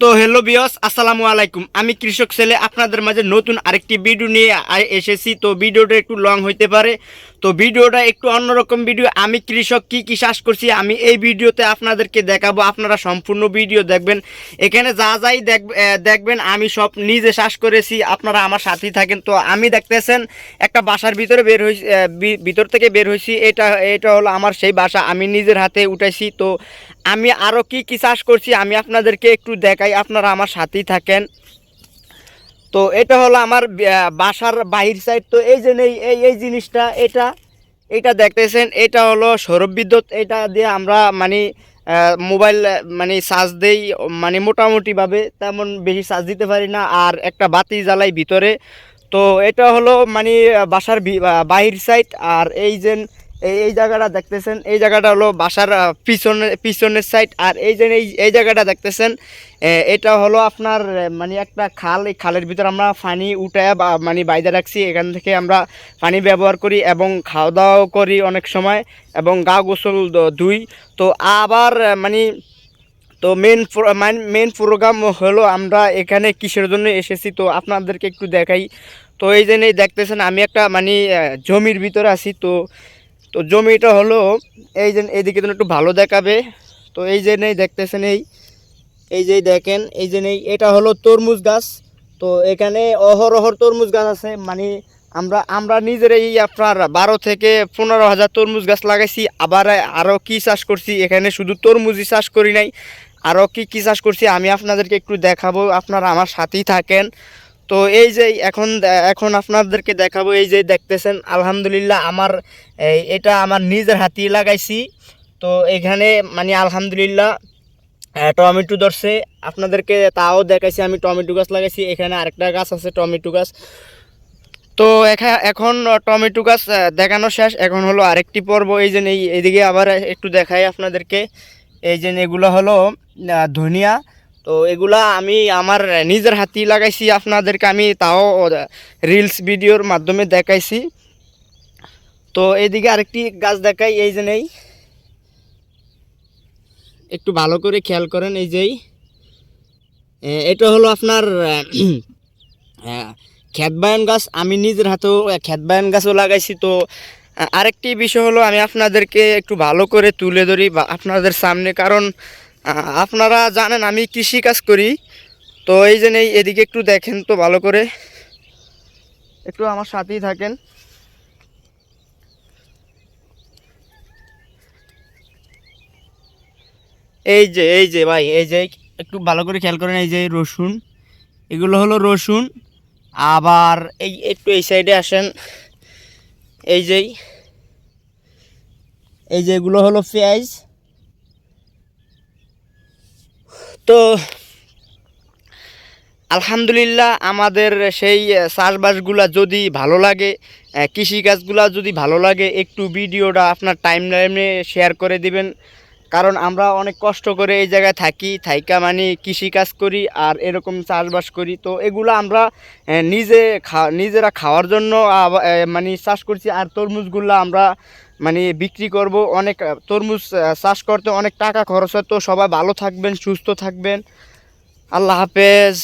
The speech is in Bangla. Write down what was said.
তো হ্যালো বিয়স আসসালামু আলাইকুম। আমি কৃষক ছেলে, আপনাদের মাঝে নতুন আরেকটি ভিডিও নিয়ে এসেছি। তো ভিডিওটা একটু লং হইতে পারে। তো ভিডিওটা একটু অন্যরকম ভিডিও। আমি কৃষক, কি কি চাষ করছি আমি এই ভিডিওতে আপনাদেরকে দেখাবো। আপনারা সম্পূর্ণ ভিডিও দেখবেন। এখানে যা যাই দেখ- দেখবেন, আমি সব নিজে চাষ করেছি। আপনারা আমার সাথেই থাকেন। তো আমি দেখতেছেন, একটা বাসার ভিতরে বের হয়েছি ভিতর থেকে বের হয়েছি এটা এটা হলো আমার সেই বাসা। আমি নিজের হাতে উঠাইছি। তো আমি আরও কি কী চাষ করছি আমি আপনাদেরকে একটু দেখাই, আপনারা আমার সাথেই থাকেন। তো এটা হলো আমার বাসার বাহির সাইড তো এই যে নেই, এই এই জিনিসটা, এটা এটা দেখতেছেন, এটা হলো সৌরভ বিদ্যুৎ। এটা দিয়ে আমরা মানে মোবাইল মানে চার্জ দেই মানে মোটামুটিভাবে, তেমন বেশি চার্জ দিতে পারি না। আর একটা বাতি জ্বালাই ভিতরে। তো এটা হলো মানে বাসার বাহির সাইড আর এই যে এই এই জায়গাটা দেখতেছেন, এই জায়গাটা হলো বাসার পিছনের পিছনের সাইড আর এই যে এই জায়গাটা দেখতেছেন এটা হলো আপনার মানে একটা খাল। এই খালের ভিতর আমরা পানি উঠায় বা মানে বাইরে রাখছি। এখান থেকে আমরা পানি ব্যবহার করি এবং খাওয়া দাওয়াও করি অনেক সময় এবং গা গোসল ধুই। তো আবার মানে তো মেন মানে মেন প্রোগ্রাম হলো আমরা এখানে কিসের জন্য এসেছি তো আপনাদেরকে একটু দেখাই। তো এই জন্যই দেখতেছেন, আমি একটা মানে জমির ভিতরে আছি। তো তো জমিটা হলো এই যে এইদিকে যেন একটু ভালো দেখাবে। তো এই যে নেই দেখতেছেন এই এই যে দেখেন, এই যে নেই, এটা হলো তরমুজ গাছ। তো এখানে অহরহর তরমুজ গাছ আছে মানে আমরা আমরা নিজেরাই আপনার বারো থেকে পনেরো হাজার তরমুজ গাছ লাগাইছি, আবার আরও কি চাষ করছি, এখানে শুধু তরমুজই চাষ করি নাই। আরও কি কি চাষ করছি, আমি আপনাদেরকে একটু দেখাবো, আপনারা আমার সাথেই থাকেন। তো এই যে এখন এখন আপনাদেরকে দেখাবো, এই যে দেখতেছেন, আলহামদুলিল্লাহ আমার এটা আমার নিজের হাতেই লাগাইছি। তো এখানে মানে আলহামদুলিল্লাহ টমেটো ধরছে। আপনাদেরকে তাও দেখাইছি, আমি টমেটো গাছ লাগাইছি। এখানে আরেকটা গাছ আছে, টমেটো গাছ। তো এখা- এখন টমেটো গাছ দেখানো শেষ। এখন হলো আরেকটি পর্ব। এই যে এই এদিকে আবার একটু দেখাই আপনাদেরকে। এই যে এগুলো হলো ধনিয়া। তো এগুলা আমি আমার নিজের হাতেই লাগাইছি, আপনাদেরকে আমি তাও রিলস ভিডিওর মাধ্যমে দেখাইছি। তো এইদিকে আরেকটি গাছ দেখাই, এই যে নেই। একটু ভালো করে খেয়াল করেন, এই যেই। এটা হলো আপনার খ্যাতবায়ন গাছ। আমি নিজের হাতেও খ্যাতবায়ন গাছও লাগাইছি। তো আরেকটি বিষয় হলো আমি আপনাদেরকে একটু ভালো করে তুলে ধরি বা আপনাদের সামনে। কারণ আপনারা জানেন আমি কৃষি কাজ করি। তো এই জন্য এদিকে একটু দেখেন তো ভালো করে। একটু আমার সাথেই থাকেন। এই যে এই যে ভাই, এই যে একটু ভালো করে খেয়াল করেন, এই যে রসুন, এগুলো হলো রসুন। আবার এই একটু এই সাইডে আসেন, এই যেই এই যে এগুলো হলো পেঁয়াজ। তো, আলহামদুলিল্লাহ আমাদের সেই চাষবাসগুলা যদি ভালো লাগে কৃষিকাজগুলা যদি ভালো লাগে, একটু ভিডিওটা আপনার টাইম লাইনে শেয়ার করে দিবেন। কারণ আমরা অনেক কষ্ট করে এই জায়গায় থাকি, থাইকা মানে কৃষিকাজ করি আর এরকম চাষবাস করি। তো এগুলো আমরা নিজে খা, নিজেরা খাওয়ার জন্য মানে চাষ করছি আর তরমুজগুলো আমরা মানে বিক্রি করব, অনেক তরমুজ চাষ করতে অনেক টাকা খরচ হয়। তো সবাই ভালো থাকবেন, সুস্থ থাকবেন। আল্লাহ হাফেজ।